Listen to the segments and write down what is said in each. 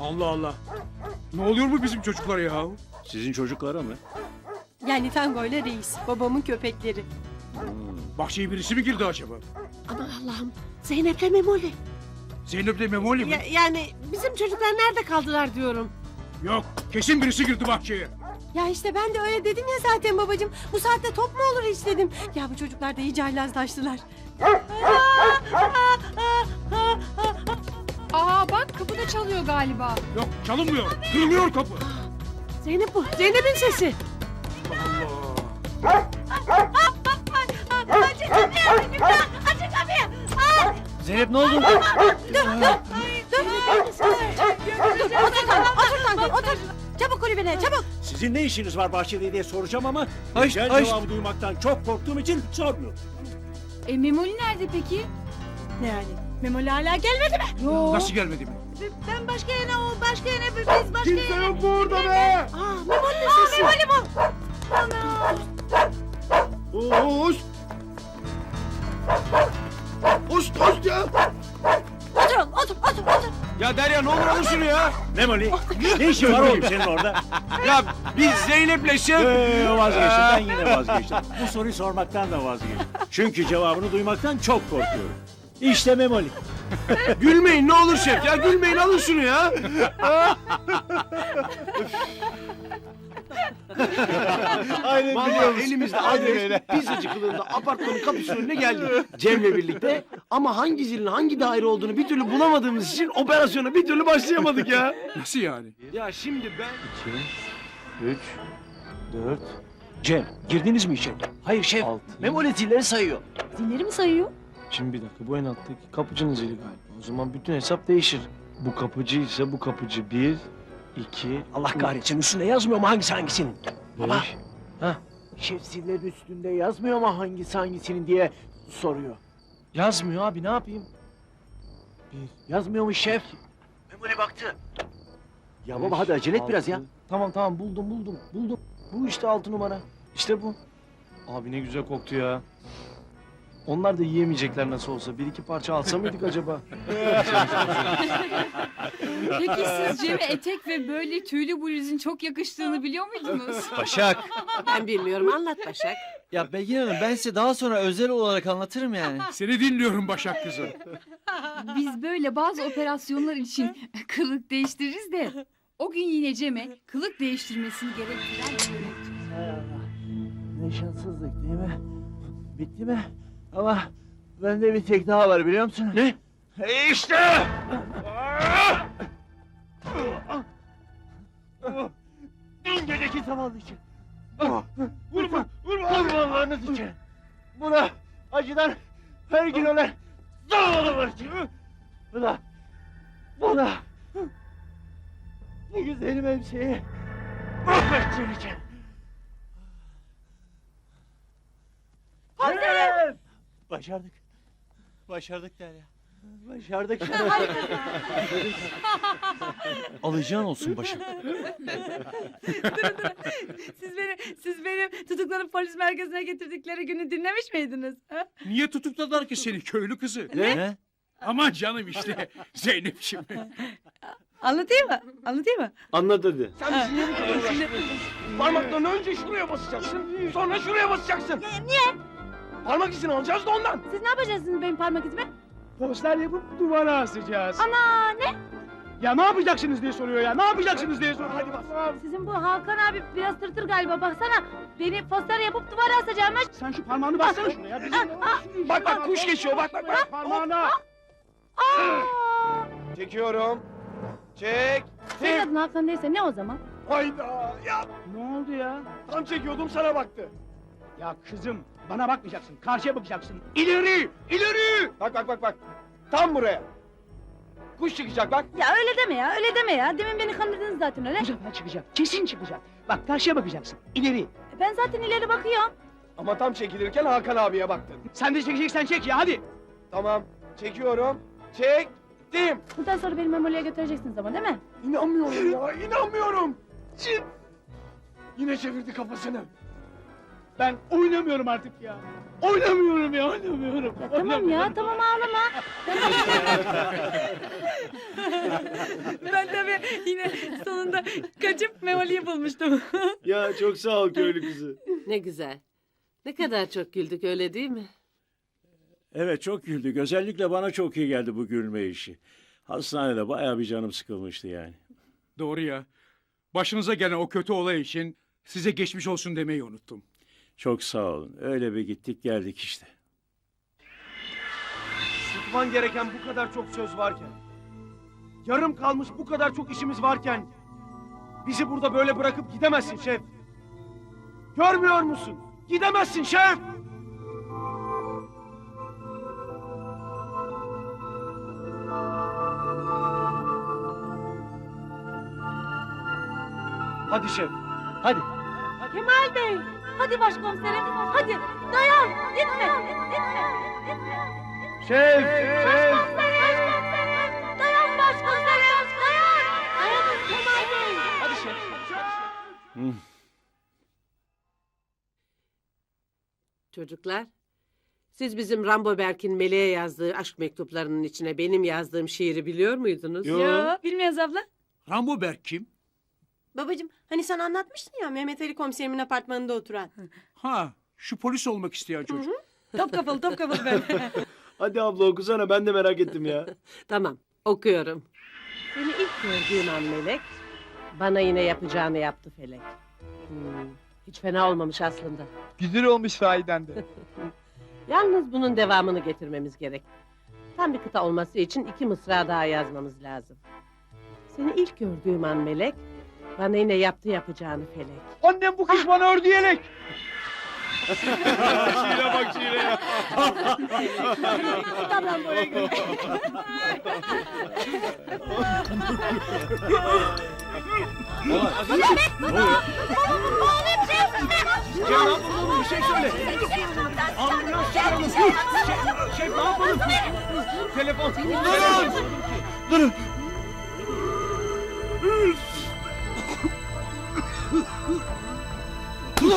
Allah Allah. Ne oluyor bu bizim çocuklara ya? Sizin çocuklara mı? Yani Tango ile Reis. Babamın köpekleri. Bahçeye birisi mi girdi acaba? Aman Allah'ım. Zeynep'le Memoli. Zeynep de Memoli mi? Ya, yani bizim çocuklar nerede kaldılar diyorum. Yok. Kesin birisi girdi bahçeye. Ya işte ben de öyle dedim ya zaten babacığım. Bu saatte top mu olur hiç dedim. Ya bu çocuklar da iyice haylazlaştılar. Aa bak kapı da çalıyor galiba. Yok çalınmıyor. Kırılıyor kapı. Zeynep bu. Zeynep'in sesi. Allah. Zeynep ne oldu? Dur, otur Tango, otur Tango, otur. Çabuk kulübene, çabuk. Sizin ne işiniz var bahçede diye soracağım ama Ay, ben ay. cevabı duymaktan çok korktuğum için sormuyorum. E Memoli nerede peki? Ne yani? Memoli hala gelmedi mi? Yo. Nasıl gelmedi mi? Ben başka yere o başka yere biz başka Kimse yok burada be. Aa Memoli'nin sesi. Memoli bu. Oğuz! Oğuz tost ya! Otur otur, otur, otur. Ya Derya ne olur alın şunu ya! Memoli ne işin var oğlum senin orada? Ya biz Zeynep'le şey... Ee, vazgeçtim ben yine vazgeçtim. Bu soruyu sormaktan da vazgeçtim. Çünkü cevabını duymaktan çok korkuyorum. İşte Memoli. Gülmeyin ne olur şef ya gülmeyin alın şunu ya! Aynen Vallahi elimizde adres pizzacı kılığında apartmanın kapısının önüne geldik. Cem'le birlikte ama hangi zilin hangi daire olduğunu bir türlü bulamadığımız için operasyona bir türlü başlayamadık ya. Nasıl yani? Ya şimdi ben... 3, 4, Cem girdiniz mi içeri? Hayır şef, 6... Memoli zilleri sayıyor. Zilleri mi sayıyor? Şimdi bir dakika bu en alttaki kapıcının zili galiba. O zaman bütün hesap değişir. Bu kapıcı ise bu kapıcı 1, 2, Allah kahretsin üstünde yazmıyor mu hangisi hangisinin? Baba. 5... Şef zillerin üstünde yazmıyor mu hangisi hangisinin diye soruyor. Yazmıyor abi ne yapayım? Yazmıyor mu şef? Memoli baktı. Ya baba hadi acele et biraz ya. Tamam tamam buldum buldum buldum. Bu işte altı numara. İşte bu. Abi ne güzel koktu ya. Onlar da yiyemeyecekler nasıl olsa. Bir iki parça alsa mıydık acaba? Peki siz Cem'e etek ve böyle tüylü bluzun çok yakıştığını biliyor muydunuz? Başak. Ben bilmiyorum anlat Başak. Ya Belgin Hanım ben size daha sonra özel olarak anlatırım yani. Seni dinliyorum Başak kızı. Biz böyle bazı operasyonlar için kılık değiştiririz de o gün yine Cem'e kılık değiştirmesini gerektiren. Hay Allah. Ne şanssızlık değil mi? Bitti mi? Ama bende bir tek daha var biliyor musun? Ne? İşte! Dün geceki zavallı için. Vurma, vurma! Vurmalarınız için. Buna acıdan her gün ölen zavallılar için. Buna, buna. Ne güzelim elbiseyi mahvettiğin için. Komiserim! Başardık. Başardık Derya. Başardık. Alacağın olsun Başak. Siz beni, siz benim tutuklanıp polis merkezine getirdikleri günü dinlemiş miydiniz? Niye tutukladılar ki seni köylü kızı? Ne? Aman canım işte Zeynep'ciğim. Anlatayım mı? Anlatayım mı? Anlat hadi. Sen niye Parmaklarını önce şuraya basacaksın. Sonra şuraya basacaksın. Niye? Parmak izini alacağız da ondan. Siz ne yapacaksınız benim parmak izime? Poster yapıp duvara asacağız. Ana ne? Ya ne yapacaksınız diye soruyor ya. Ne yapacaksınız diye soruyor. Hadi bas. Sizin bu Hakan abi biraz tırtır galiba baksana. Beni poster yapıp duvara asacağımış. Sen şu parmağını bassana şuraya. Bizim Bak bak kuş geçiyor bak bak bak. Parmağına. Çekiyorum. Çek. Senin adın Hakan değilse ne o zaman? Hayda. Ya Ne oldu ya? tam çekiyordum sana baktı. Ya kızım bana bakmayacaksın. Karşıya bakacaksın. İleri! ileri! Bak bak bak bak. Tam buraya. Kuş çıkacak bak. Ya öyle deme ya öyle deme ya. Demin beni kandırdınız zaten öyle. Bu sefer çıkacak. Kesin çıkacak. Bak karşıya bakacaksın. İleri. Ben zaten ileri bakıyorum. Ama tam çekilirken Hakan abiye baktın. Sen de çekeceksen çek ya hadi. Tamam. Çekiyorum. Çektim. Bundan sonra beni Memoli'ye götüreceksiniz ama değil mi? İnanmıyorum ya. inanmıyorum. Çin. Yine çevirdi kafasını. Ben oynamıyorum artık ya. Oynamıyorum ya oynamıyorum. Tamam ya tamam ağlama. Ben tabii yine sonunda kaçıp Memoli'yi bulmuştum. Ya çok sağ ol köylü kızı. ne güzel. Ne kadar çok güldük öyle değil mi? Evet çok güldük. Özellikle bana çok iyi geldi bu gülme işi. Hastanede bayağı bir canım sıkılmıştı yani. Doğru ya. Başınıza gelen o kötü olay için size geçmiş olsun demeyi unuttum. Çok sağ olun. Öyle bir gittik geldik işte. Tutman gereken bu kadar çok söz varken, yarım kalmış bu kadar çok işimiz varken, bizi burada böyle bırakıp gidemezsin şef. Görmüyor musun? Gidemezsin şef! Hadi şef, hadi. Kemal Bey. Hadi başkomiserim. Hadi dayan. Gitme. Gitme. Gitme. Şef, şef. Dayan başkomiserim. Dayan. Dayanın Kemal Bey. Hadi şef. Hı. Çocuklar, siz bizim Rambo Berk'in Meleğe yazdığı aşk mektuplarının içine benim yazdığım şiiri biliyor muydunuz? Yo. bilmiyoruz abla. Rambo Berk kim? Babacığım hani sen anlatmıştın ya Mehmet Ali komiserimin apartmanında oturan. Ha, şu polis olmak isteyen çocuk. Top kafalı top kafalı böyle. Hadi abla okusana ben de merak ettim ya. Tamam, okuyorum. Seni ilk gördüğüm an Melek, bana yine yapacağını yaptı Felek. Hmm, hiç fena olmamış aslında. Güzel olmuş sahiden de. Yalnız bunun devamını getirmemiz gerek. Tam bir kıta olması için iki mısra daha yazmamız lazım. Seni ilk gördüğüm an Melek, bana yine yaptı yapacağını Felek. Annem bu kış bana ördü yelek. şiire bak şiire. Tamam buraya gel. Ya ne yapalım bir şey söyle. Ambulans çağıralım. Şef, şef ne yapalım? Telefon. Durun. Durun.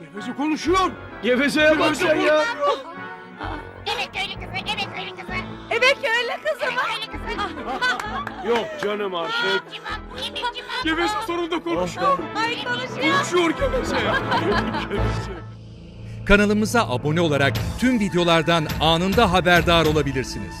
Geveze konuşuyor. Gevezeye bak sen ya. Yok canım artık. Geveze sonunda konuşuyor. Ay konuşuyor. Konuşuyor geveze. Geveze. Kanalımıza abone olarak tüm videolardan anında haberdar olabilirsiniz.